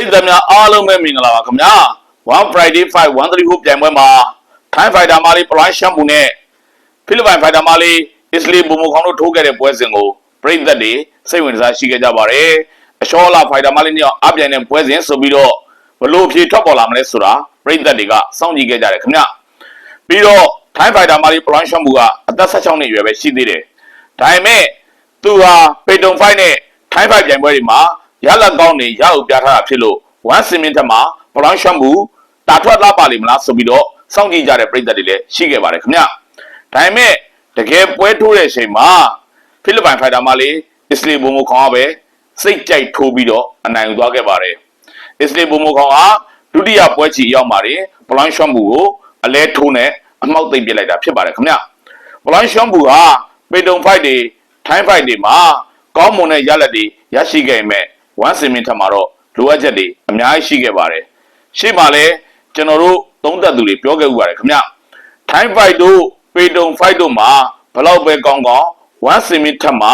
ရိသတ်များအားလုံးပဲမင်္ဂလာပါခင်ဗျာ1 Friday 5 134ပြိုင်ပွဲမှာ Thai Fighter မာလီပလိုင်းရှမ်ပူနဲ့ဖိလစ်ပိုင် Fighter မာလီအစ္စလေးဘုံမခေါင်းတို့ထိုးခဲ့တဲ့ပွဲစဉ်ကိုပရိသတ်တွေစိတ်ဝင်စားရှိခဲ့ကြပါတယ်အရှောလာ Fighter မာလီနဲ့အပြိုင်တဲ့ပွဲစဉ်ဆိုပြီးတော့ဘလို့အဖြေထွက်ပေါ်လာမလဲဆိုတာပရိသတ်တွေကစောင့်ကြည့်ခဲ့ကြတယ်ခင်ဗျာပြီးတော့ Thai Fighter မာလီပလိုင်းရှမ်ပူကအသက်16နှစ်အရွယ်ပဲရှိသေးတယ်ဒါပေမဲ့သူဟာပေတုံဖိုက်နဲ့ Thai Fight ပြိုင်ပွဲတွေမှာ ရလက်ကောင်းနေရအောင်ပြထားတာဖြစ်လို့ဝမ်စင်မင်းထက်မှာပလောင်းရှမ်ဘူးတာထွက်လာပါလိမ့်မလားဆိုပြီးတော့စောင့်ကြည့်ကြတဲ့ပြည်သက်တွေလည်းရှိခဲ့ပါတယ်ခင်ဗျဒါပေမဲ့တကယ်ပွဲထိုးတဲ့အချိန်မှာဖိလစ်ပိုင်ဖိုင်တာမလေးအစ္စလေးဘုံမခေါင်းကပဲစိတ်ကြိုက်ထိုးပြီးတော့အနိုင်ယူသွားခဲ့ပါတယ်အစ္စလေးဘုံမခေါင်းကဒုတိယပွဲချီရောက်ပါတယ်ပလောင်းရှမ်ဘူးကိုအလဲထိုးနဲ့အမောက်သိမ့်ပြစ်လိုက်တာဖြစ်ပါတယ်ခင်ဗျပလောင်းရှမ်ဘူးဟာပေတုံဖိုက်တွေထိုင်းဖိုက်တွေမှာကောင်းမွန်တဲ့ရလက်တွေရရှိခဲ့မဲ့ ဝမ်စင်မင်းထက်မှာတော့လိုအပ်ချက်တွေအများကြီးရှိခဲ့ပါတယ်ရှေ့မှာလည်းကျွန်တော်တို့သုံးသက်သူတွေပြောခဲ့ဥပါတယ်ခင်ဗျထိုင်းဖိုက်တို့ပေတုံဖိုက်တို့မှာဘလောက်ပဲကောင်းကောင်းဝမ်စင်မင်းထက်မှာ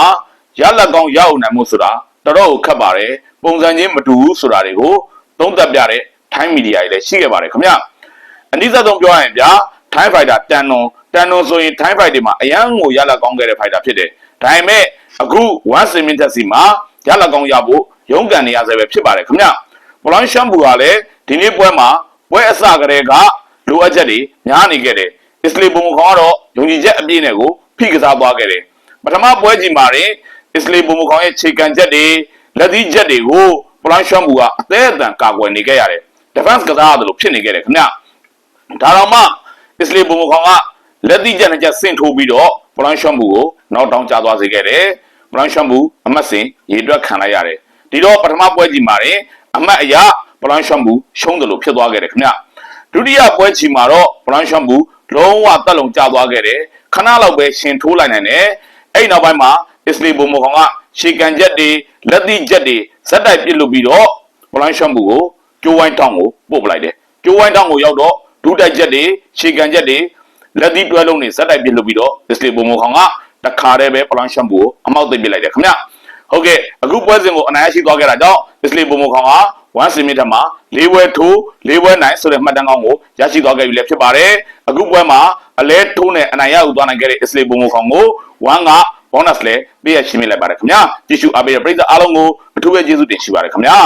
ရလက်ကောင်းရအောင်နိုင်မှုဆိုတာတော်တော်ကိုခက်ပါတယ်ပုံစံချင်းမတူဘူးဆိုတာတွေကိုသုံးသက်ပြတဲ့ထိုင်းမီဒီယာတွေလည်းရှိခဲ့ပါတယ်ခင်ဗျအနည်းဆုံးပြောရရင်ဗျာထိုင်းဖိုက်တာတန်နွန်တန်နွန်ဆိုရင်ထိုင်းဖိုက်တွေမှာအရန်ကိုရလက်ကောင်းခဲ့တဲ့ဖိုက်တာဖြစ်တယ်ဒါပေမဲ့အခုဝမ်စင်မင်းတက်စီမှာရလက်ကောင်းရဖို့ ရုန်းကန်နေရဆဲပဲဖြစ်ပါတယ်ခင်ဗျပလောင်ရှမ်ဘူကလည်းဒီနေ့ပွဲမှာပွဲအစကတည်းကလိုအပ်ချက်တွေများနေခဲ့တယ်အစ္စလီဘုံခေါကတော့ယုံကြည်ချက်အပြည့်နဲ့ကိုဖိကစားသွားခဲ့တယ်ပထမပွဲကြီးမှာရင်အစ္စလီဘုံခေါရဲ့ခြေကန်ချက်တွေလက်သီးချက်တွေကိုပလောင်ရှမ်ဘူကအသေးအတန်ကာကွယ်နေခဲ့ရတယ် defense ကစားရတယ်လို့ဖြစ်နေခဲ့တယ်ခင်ဗျဒါတော့မှအစ္စလီဘုံခေါကလက်သီးချက်နဲ့ချက်ဆင့်ထိုးပြီးတော့ပလောင်ရှမ်ဘူကိုနောက်တောင်းကျသွားစေခဲ့တယ်ပလောင်ရှမ်ဘူအမတ်စင်ရေတွက်ခံလိုက်ရတယ် ဒီတော့ပထမပွဲကြီးမှာရင်အမတ်အရာပလန်ရှမ်ဘူးရှုံးတယ်လို့ဖြစ်သွားခဲ့တယ်ခင်ဗျဒုတိယပွဲချီမှာတော့ပလန်ရှမ်ဘူးလုံးဝတက်လုံကျသွားခဲ့တယ်ခဏလောက်ပဲရှင်ထိုးလိုက်နိုင်တယ်အဲ့နောက်ပိုင်းမှာအစ္စလီဘုံမောကောင်ကရှေကန်ချက်တွေလက်သီးချက်တွေဇက်တိုက်ပစ်လို့ပြီးတော့ပလန်ရှမ်ဘူးကိုကျိုးဝိုင်းတောင်းကိုပို့ပလိုက်တယ်ကျိုးဝိုင်းတောင်းကိုရောက်တော့ဒုတိုက်ချက်တွေရှေကန်ချက်တွေလက်သီးတွဲလုံးတွေဇက်တိုက်ပစ်လို့ပြီးတော့အစ္စလီဘုံမောကောင်ကတခါတည်းပဲပလန်ရှမ်ဘူးကိုအမောက်သိပ်ပစ်လိုက်တယ်ခင်ဗျ ဟုတ်ကဲ့အခုပွဲစဉ်ကိုအနိုင်ရရှိသွားခဲ့တာကြောင့်အစ္စလီဘုံမခေါင်ဟာဝမ်စင်မီထက်မှာ၄ဘွဲထိုး၄ဘွဲနိုင်ဆိုတဲ့မှတ်တမ်းကောင်းကိုရရှိသွားခဲ့ပြီလည်းဖြစ်ပါတယ်အခုပွဲမှာအလဲထိုးနဲ့အနိုင်ရယူသွားနိုင်ခဲ့တဲ့အစ္စလီဘုံမခေါင်ကိုဝမ်ကဘောနပ်လည်းပေးရရှင်းပြလိုက်ပါတယ်ခင်ဗျာကြည့်ရှုအားပေးတဲ့ပရိသတ်အားလုံးကိုအထူးပဲကျေးဇူးတင်ရှိပါတယ်ခင်ဗျာ